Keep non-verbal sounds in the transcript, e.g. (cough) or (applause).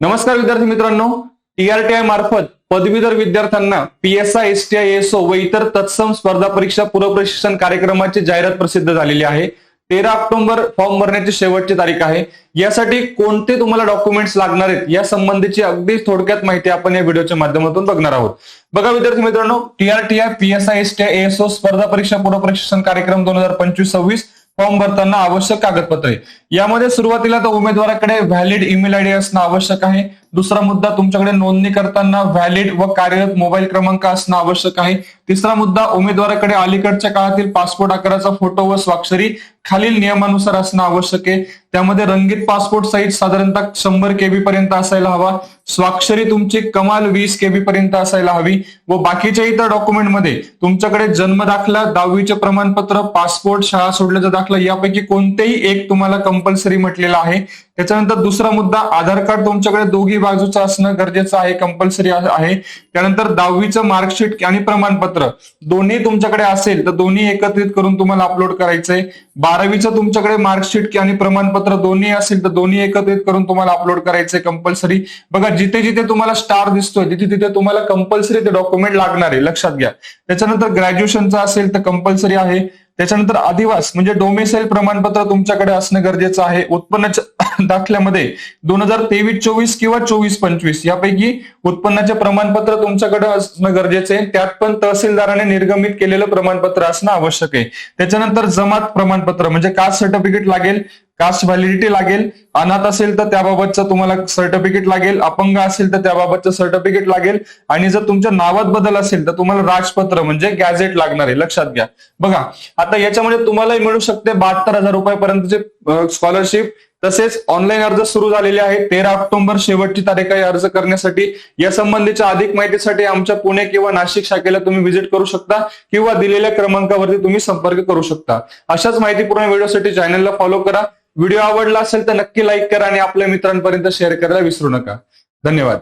नमस्कार विद्यार्थी मित्रांनो टीआरटीआय मार्फत पदवीधर विद्यार्थ्यांना पीएसआय एसटीआय एसओ व इतर तत्सम स्पर्धा परीक्षा पूर्वप्रशिक्षण कार्यक्रमाची जाहिरात प्रसिद्ध झालेली आहे. तेरा ऑक्टोबर फॉर्म भरण्याची शेवटची तारीख आहे. यासाठी कोणते तुम्हाला डॉक्युमेंट्स लागणार आहेत या संबंधीची अगदी थोडक्यात माहिती आपण या व्हिडिओच्या माध्यमातून बघणार आहोत. बघा विद्यार्थी मित्रांनो टीआरटीआय पीएसआय एसटीआय एसओ स्पर्धा परीक्षा पूर्वप्रशिक्षण कार्यक्रम दोन हजार पंचवीस सव्वीस फॉर्म भरताना आवश्यक कागदपत्रे यामध्ये सुरुवातीला तर उमेदवाराकडे व्हॅलिड ईमेल आयडी असणं आवश्यक आहे. दुसरा मुद्दा तुमच्याकडे नोंदणी करताना व्हॅलिड व कार्यरत मोबाईल क्रमांक असणं आवश्यक आहे. तिसरा मुद्दा उमेदवाराकडे अलीकडच्या काळातील पासपोर्ट आकाराचा फोटो व स्वाक्षरी खालील नियमानुसार असणं आवश्यक आहे. त्यामध्ये रंगीत पासपोर्ट साईज साधारणतः शंभर केबी पर्यंत असायला हवा. स्वाक्षरी तुमची कमाल वीस केबी पर्यंत असायला हवी व बाकीच्या इतर डॉक्युमेंटमध्ये तुमच्याकडे जन्म दाखला दहावीचे प्रमाणपत्र पासपोर्ट शाळा सोडल्याचा दाखला यापैकी कोणतेही एक तुम्हाला कंपल्सरी म्हटलेला आहे. त्याच्यानंतर दुसरा मुद्दा आधार कार्ड तुमच्याकडे दोघी बाजूचं असणं गरजेचं आहे कंपल्सरी आहे. त्यानंतर दहावीचं मार्कशीट आणि प्रमाणपत्र. दोन्ही तुमच्याकडे असेल तर दोन्ही एकत्रित करून तुम्हाला अपलोड करायचंय. बारावीचं तुमच्याकडे मार्कशीट आणि प्रमाणपत्र दोन्ही असेल तर दोन्ही एकत्रित करून तुम्हाला अपलोड करायचंय कंपल्सरी बघा जिथे जिथे तुम्हाला स्टार दिसतोय तिथे तिथे तुम्हाला कंपल्सरी ते डॉक्युमेंट लागणार आहे लक्षात घ्या. त्याच्यानंतर ग्रॅज्युएशनचं असेल तर कंपल्सरी आहे. त्याच्यानंतर अधिवास म्हणजे डोमेसाईल प्रमाणपत्र तुमच्याकडे असणं गरजेचं आहे. उत्पन्नाच्या (laughs) दाखल्यामध्ये दोन हजार तेवीस चोवीस किंवा चोवीस पंचवीस यापैकी उत्पन्नाचे प्रमाणपत्र तुमच्याकडे असणं गरजेचं आहे. त्यात पण तहसीलदाराने निर्गमित केलेलं प्रमाणपत्र असणं आवश्यक आहे. त्याच्यानंतर जमात प्रमाणपत्र म्हणजे कास्ट सर्टिफिकेट लागेल कास्ट व्हॅलिडिटी लागेल अनाथ असेल तर त्याबाबतचं तुम्हाला सर्टिफिकेट लागेल अपंग असेल तर त्याबाबतचं सर्टिफिकेट लागेल आणि जर तुमच्या नावात बदल असेल तर तुम्हाला राजपत्र म्हणजे गॅझेट लागणार आहे. लक्षात घ्या. बघा आता याच्यामध्ये तुम्हालाही मिळू शकते बहात्तर हजार रुपयापर्यंतचे स्कॉलरशिप तसेच ऑनलाईन अर्ज सुरू झालेले आहेत. तेरा ऑक्टोबर शेवटची तारीख आहे अर्ज करण्यासाठी. या संबंधीच्या अधिक माहितीसाठी आमच्या पुणे किंवा नाशिक शाखेला तुम्ही व्हिजिट करू शकता किंवा दिलेल्या क्रमांकावरती तुम्ही संपर्क करू शकता. अशाच माहितीपूर्ण व्हिडिओसाठी चॅनलला फॉलो करा. व्हिडिओ आवडला असेल तर नक्की लाईक करा आणि आपल्या मित्रांपर्यंत शेअर करायला विसरू नका. धन्यवाद.